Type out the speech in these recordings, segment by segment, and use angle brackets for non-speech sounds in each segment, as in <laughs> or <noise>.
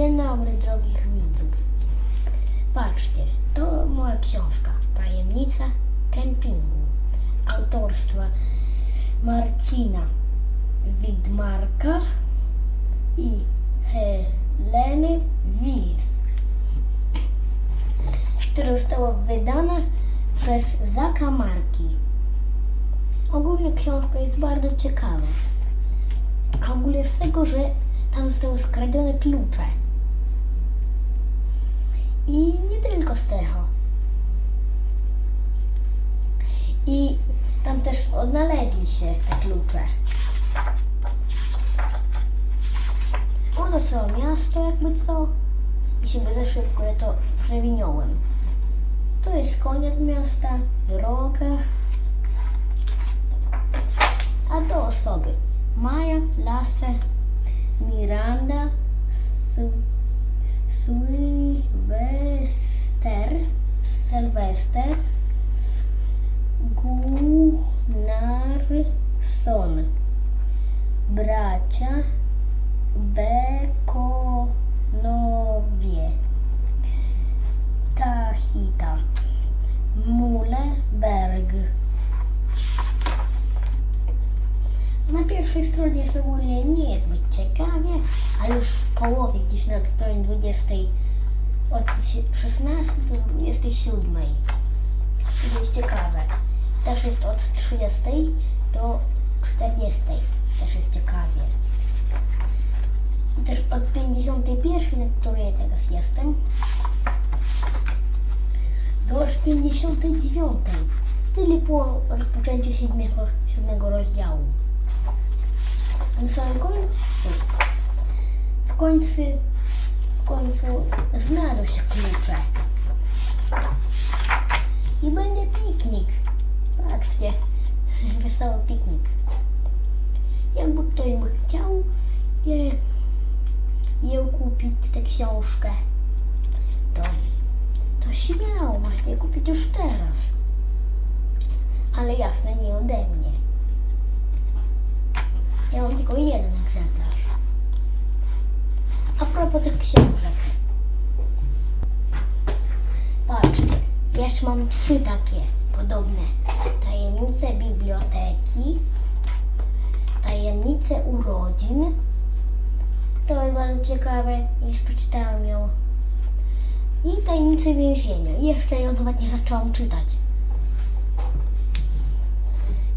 Dzień dobry, drogich widzów. Patrzcie, to moja książka Tajemnica kempingu autorstwa Marcina Widmarka i Heleny Wills, która została wydana przez Zakamarki. Ogólnie książka jest bardzo ciekawa. A ogólnie z tego, że tam zostały skradzione klucze. I nie tylko z. I tam też odnaleźli się te klucze. Ono całe miasto jakby co. I się by za szybko ja to przewinąłem. To jest koniec miasta, droga. A to osoby. Maja, Lasse, Miranda, Su, Сильвестер, Сильвестер Гунарсон, браття pierwszej stronie jest ogólnie nie jest zbyt ciekawie, a już w połowie, gdzieś na stronie 20, od 16 do 27. To jest ciekawe. Też jest od 30 do 40. Też jest ciekawie. I też od 51, na której teraz jestem, do aż 59. Tyle po rozpoczęciu siódmego, siódmego rozdziału. Samym końcu, w końcu, w końcu znalazł się klucze. I będzie piknik. Patrzcie, <laughs> wesoły piknik. Jakby ktoś by chciał je, je kupić tę książkę, to, to śmiało, możecie je kupić już teraz. Ale jasne, nie ode mnie. Ja mam tylko jeden egzemplarz. A propos tych książek. Patrzcie, mam trzy takie podobne. Tajemnice biblioteki, tajemnice urodzin. To jest bardzo ciekawe, już przeczytałam ją. I tajemnice więzienia. Jeszcze ją nawet nie zaczęłam czytać.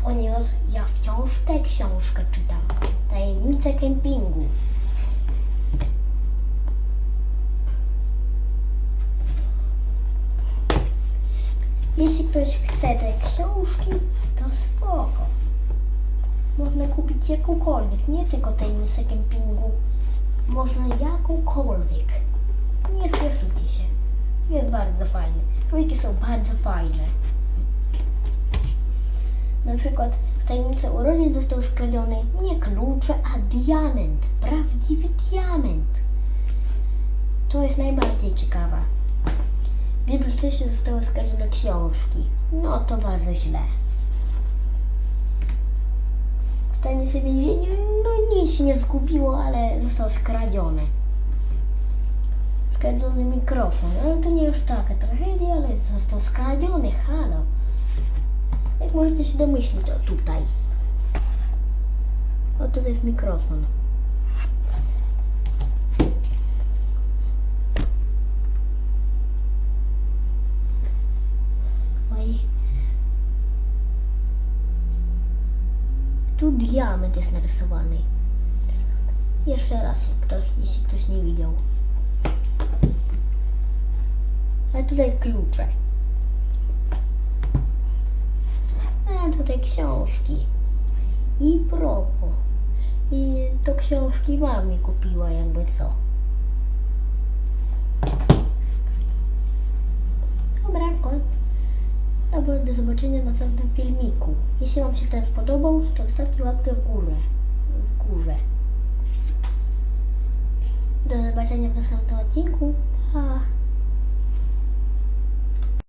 Ponieważ ja wciąż tę książkę czytam. Tajemnice kempingu. Jeśli ktoś chce te książki, to spoko. Można kupić jakąkolwiek, nie tylko tajemnicę kempingu. Można jakąkolwiek. Nie stresujcie się. Jest bardzo fajny. Króliki są bardzo fajne. Na przykład w tajemnicy urodzin został skradziony nie klucze, a diament. Prawdziwy diament. To jest najbardziej ciekawe. Bibliotece zostały skradzione książki. No to bardzo źle. W tajemnicy więzienia no nic się nie zgubiło, ale zostało skradzione. Skradziony mikrofon, ale to nie już taka tragedia, ale został skradziony, halo. Jak możecie się domyślić, o tutaj. O tutaj jest mikrofon. Diament jest narysowany. Jeszcze raz, ktoś, jeśli ktoś nie widział. A tutaj klucze. A tutaj książki. I propo. I to książki mami kupiła, jakby co. do zobaczenia w następnym filmiku. Jeśli Wam się ten spodobał, to zostawcie łapkę w górę. W górze. Do zobaczenia w następnym odcinku. Pa!